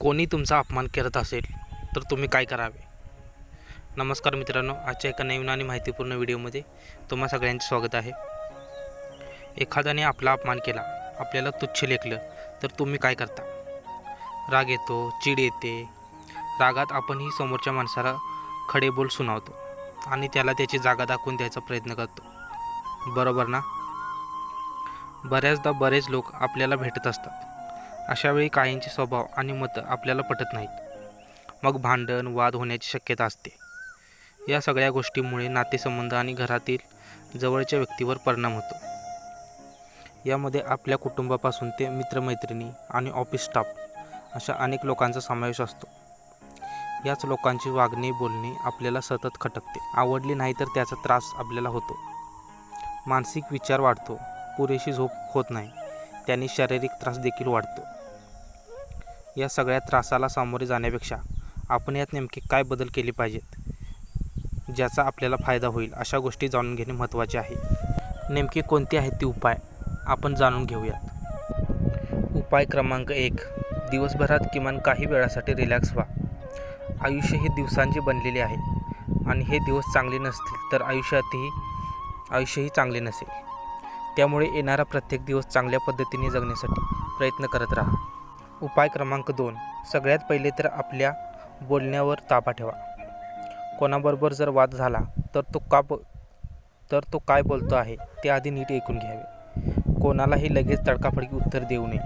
कोणी तुमचा अपमान करत असेल तर तुम्ही काय करावे? नमस्कार मित्रांनो आजच्या एका नवीन आणि माहितीपूर्ण व्हिडिओमध्ये तुम्हा सगळ्यांचे स्वागत आहे. एखाद्याने आपला अपमान केला आपल्याला तुच्छ लेखलं तर तुम्ही काय करता? राग येतो चीड येते. रागात आपणही समोरच्या माणसाला खडे बोल सुनावतो आणि त्याला त्याची जागा दाखवून द्यायचा प्रयत्न करतो. बरोबर ना? बऱ्याचदा बरेच लोक आपल्याला भेटत असतात. अशावेळी काहींचे स्वभाव आणि मतं आपल्याला पटत नाहीत. मग भांडण वाद होण्याची शक्यता असते. या सगळ्या गोष्टींमुळे नातेसंबंध आणि घरातील जवळच्या व्यक्तीवर परिणाम होतो. यामध्ये आपल्या कुटुंबापासून ते मित्रमैत्रिणी आणि ऑफिस स्टाफ अशा अनेक लोकांचा समावेश असतो. याच लोकांची वागणे बोलणे आपल्याला सतत खटकते. आवडली नाही तर त्याचा त्रास आपल्याला होतो. मानसिक विचार वाढतो. पुरेशी झोप होत नाही. त्याने शारीरिक त्रास देखील वाढतो. या सगळ्या त्रासाला सामोरे जाण्यापेक्षा आपण यात नेमके काय बदल केले पाहिजेत? ज्याचा आपल्याला फायदा होईल अशा गोष्टी जाणून घेणे महत्त्वाचे आहे. नेमके कोणते आहेत ते उपाय? आपण जाणून घेऊयात. उपाय क्रमांक एक. दिवसभरात किमान काही वेळासाठी रिलॅक्स व्हा. आयुष्य हे दिवसांचे बनलेले आहे आणि हे दिवस चांगले नसतील तर आयुष्यातही आयुष्यही चांगले नसेल. त्यामुळे येणारा प्रत्येक दिवस चांगल्या पद्धतीने जगण्यासाठी प्रयत्न करत राहा. उपाय क्रमांक दोन. सगळ्यात पहिले तर आपल्या बोलण्यावर ताबा ठेवा. कोणाबरोबर जर वाद झाला तर तो का ब तर तो काय बोलतो आहे ते आधी नीट ऐकून घ्यावे. कोणालाही लगेच तडकाफडकी उत्तर देऊ नये.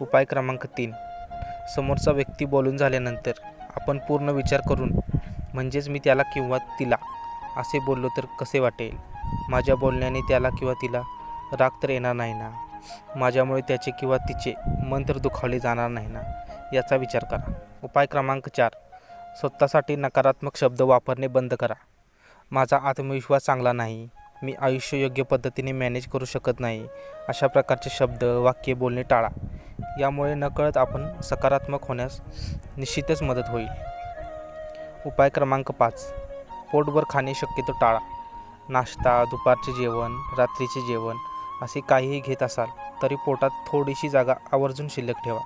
उपाय क्रमांक तीन. समोरचा व्यक्ती बोलून झाल्यानंतर आपण पूर्ण विचार करून म्हणजेच मी त्याला किंवा तिला असे बोललो तर कसे वाटेल? माझ्या बोलण्याने त्याला किंवा तिला राग तर येणार नाही ना? माझ्यामुळे त्याचे किंवा तिचे मन तर दुखावले जाणार नाही ना याचा विचार करा. उपाय क्रमांक चार. स्वतःसाठी नकारात्मक शब्द वापरणे बंद करा. माझा आत्मविश्वास चांगला नाही. मी आयुष्य योग्य पद्धतीने मॅनेज करू शकत नाही. अशा प्रकारचे शब्द वाक्य बोलणे टाळा. यामुळे नकळत आपण सकारात्मक होण्यास निश्चितच मदत होईल. उपाय क्रमांक पाच. पोटभर खाणे शक्यतो टाळा. नाश्ता दुपारचे जेवण रात्रीचे जेवण असे काहीही घेत असाल तरी पोटात थोडीशी जागा आवर्जून शिल्लक ठेवा.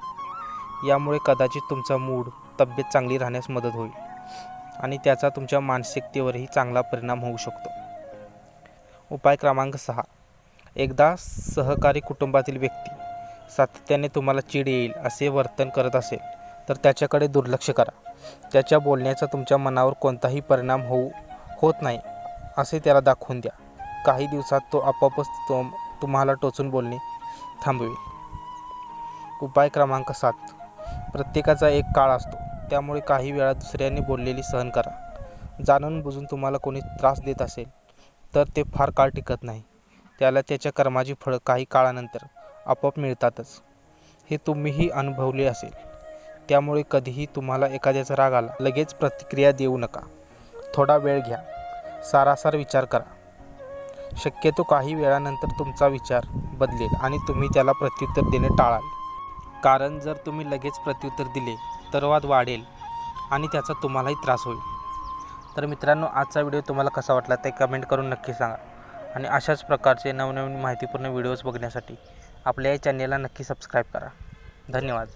यामुळे कदाचित तुमचा मूड तब्येत चांगली राहण्यास मदत होईल आणि त्याचा तुमच्या मानसिकतेवरही चांगला परिणाम होऊ शकतो. उपाय क्रमांक सहा. एकदा सहकारी कुटुंबातील व्यक्ती सातत्याने तुम्हाला चीड येईल असे वर्तन करत असेल तर त्याच्याकडे दुर्लक्ष करा. त्याच्या बोलण्याचा तुमच्या मनावर कोणताही परिणाम होऊ होत नाही असे त्याला दाखवून द्या. काही दिवसात तो आपोआपच तो तुम्हाला टोचून बोलणे थांबवेल. उपाय क्रमांक सात. प्रत्येकाचा एक काळ असतो. त्यामुळे काही वेळा दुसऱ्यांनी बोललेली सहन करा. जाणून बुजून तुम्हाला कोणी त्रास देत असेल तर ते फार काळ टिकत नाही. त्याला त्याच्या कर्माची फळं काही काळानंतर आपोआप मिळतातच. हे तुम्हीही अनुभवले असेल. त्यामुळे कधीही तुम्हाला एखाद्याचा राग आला लगेच प्रतिक्रिया देऊ नका. थोडा वेळ घ्या. सारासार विचार करा. शक्यतो काही वेळानंतर तुमचा विचार बदलेल आणि तुम्ही त्याला प्रत्युत्तर देणे टाळाल. कारण जर तुम्ही लगेच प्रत्युत्तर दिले तर वाद वाढेल आणि त्याचा तुम्हालाही त्रास होईल. तर मित्रांनो आजचा व्हिडिओ तुम्हाला कसा वाटला ते कमेंट करून नक्की सांगा. आणि अशाच प्रकारचे नवनवीन माहितीपूर्ण व्हिडिओज बघण्यासाठी आपल्या या चॅनेलला नक्की सबस्क्राईब करा. धन्यवाद.